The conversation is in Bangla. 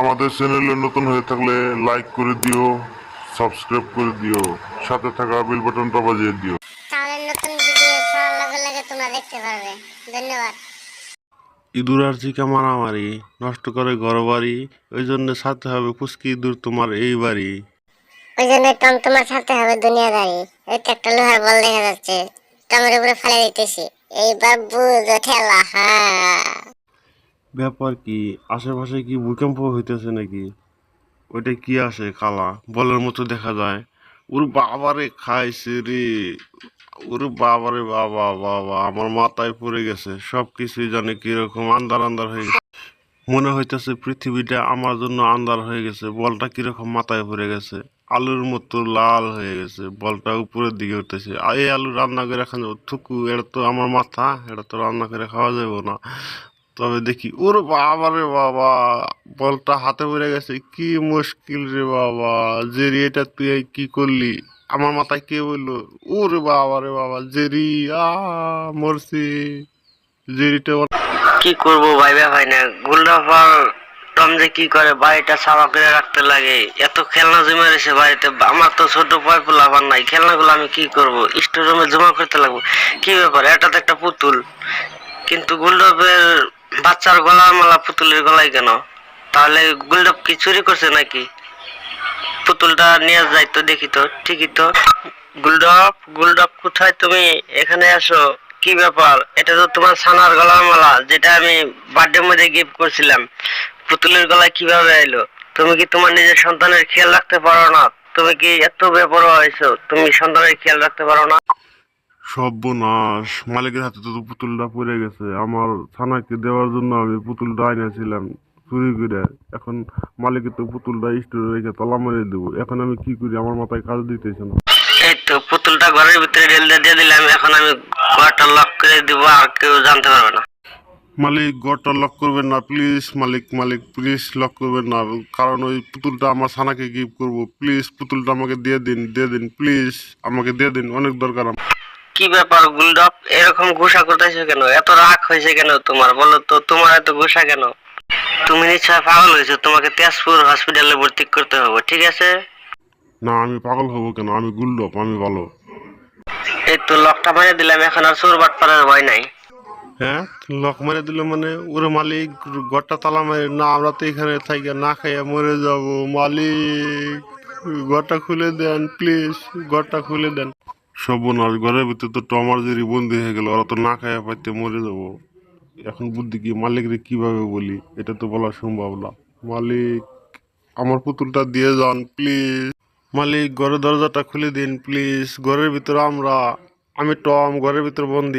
আমাদের চ্যানেলে নতুন হয়ে থাকলে লাইক করে দিও সাবস্ক্রাইব করে দিও সাথে থাকা বেল বাটনটা বাজিয়ে দিও। তাহলে নতুন ভিডিও ছাড়ার লগে লগে তোমরা দেখতে পারবে। ধন্যবাদ। ইঁদুর আর চিকা মারামারি নষ্ট করে ঘর বাড়ি ওই জন্য সাথে হবে পুষ্কি ইঁদুর তোমার এই বাড়ি। ওই জন্য টম তোমার ছাড়তে হবে দুনিয়াদারি ওই তো একটা লোহার বল দেখা যাচ্ছে টমের উপরে ফেলে দিতেছি। এইবার বুঝ ঠেলা হ্যাঁ ব্যাপার কি? আশেপাশে কি ভূকম্প হইতেছে নাকি? ওইটা কি আসে কালা বলের মতো দেখা যায়। ওর বাবারে খাইছে রে। ওর বাবারে বাবা বাবা, আমার মাথায় পড়ে গেছে। সব কিছুই জানে কীরকম আন্দার আন্দার হয়ে গেছে। মনে হইতেছে পৃথিবীটা আমার জন্য আন্দার হয়ে গেছে। বলটা কীরকম মাথায় পড়ে গেছে। আলুর মতো লাল হয়ে গেছে। বলটা উপরের দিকে উঠতেছে। আর এই আলু রান্না করে খাওয়া যাব থুকু, এটা তো আমার মাথা, এটা তো রান্না করে খাওয়া যাবে না। তবে দেখি, ওর বাবা রে বাবা, বলটা হাতে পড়ে গেছে, কি মুশকিল রে বাবা, জেরি, এটা তুই কি করলি? আমার মাথায় কে বলল? ওরে বাবা রে বাবা, জেরি, আ, মরছি। জেরিটা কি করব ভাইবা ভাই না গুলডাফার টম যে কি করে, বাড়িটা সাফা করে রাখতে লাগে। এত খেলনা জমে রয়েছে বাড়িতে, আমার তো ছোট পয় পোলাবার নাই, খেলনাগুলো আমি কি করব? স্টোর রুমে জমা করতে লাগবো। কি ব্যাপার এটা তো একটা পুতুল। কিন্তু গুলডাফের বাচ্চার গলার মালা পুতুলের গলায় কেন? তাহলে গুলডাফ কি চুরি করছে নাকি? পুতুলটা নিয়ে যাই তো, দেখি তো, ঠিকই তো। গুলডাপ গুলডাপ কোথায় তুমি? এখানে আসো। কি ব্যাপার? এটা তো তোমার ছানার গলার মালা, যেটা আমি বার্থডে মধ্যে গিফট করছিলাম। পুতুলের গলায় কীভাবে এলো? তুমি কি তোমার নিজের সন্তানের খেয়াল রাখতে পারো না? তুমি কি এত বেপরোয়া হয়েছো? তুমি সন্তানের খেয়াল রাখতে পারো না? সর্বনাশ। মালিকের হাতে তো পুতুলটা পড়ে গেছে। আমার থানাকে দেওয়ার জন্য আমি পুতুলটা আইনাছিলাম চুরি করে। এখন মালিকের তো পুতুলটা স্টোরে রেখে তলা মেরে দেবো। এখন আমি কি করি? আমার মাথায় কাজ দিতেছে না। এই তো পুতুলটা ঘরের ভিতরে ঢেলে দিয়ে দিলাম। এখন আমি ঘরটা লক করে দিব আর কেউ জানতে পারবে না। মালিক ঘরটা লক করবেন না প্লিজ মালিক মালিক প্লিজ লক করবেন না। কারণ ওই পুতুলটা আমার সানাকে গিফট করব। প্লিজ পুতুলটা আমাকে দিয়ে দিন দিয়ে দিন প্লিজ আমাকে দিয়ে দিন অনেক দরকার আমার। কি ব্যাপার গুলডপ এরকম ঘুষা করতেছো কেন? এত রাগ হয়েছে কেন তোমার? বলো তো তোমার এত ঘুষা কেন? তুমি নিশ্চয় পাগল হয়েছো তোমাকে তেজপুর হসপিটালে ভর্তি করতে হবে ঠিক আছে? না আমি পাগল হব কেন? আমি গুল্ডপ আমি ভালো। এই তো লকটা মেরে দিলাম এখন আর চোর বাটপাড়ার ভয় নাই। হ্যাঁ? লক মেরে দিল মানে ওরে মালিক ঘরটা তালা মেরে না আমরা তো এখানে থাকি না খাইয়া মরে যাব মালিক। ঘরটা খুলে দেন প্লিজ ঘরটা খুলে দেন। সর্বনাশ ঘরের ভিতরে তো টমার জেরি বন্দি হয়ে গেল, ওরা তো না খাইয়া পাইতে মরে যাব। এখন বুদ্ধি কি, মালিক রে কীভাবে বলি? এটা তো বলা সম্ভব না। মালিক, আমার পুতুলটা দিয়ে যান প্লিজ মালিক, ঘরের দরজাটা খুলে দিন প্লিজ ঘরের ভিতরে আমরা, আমি টম, ঘরের ভিতরে বন্দি।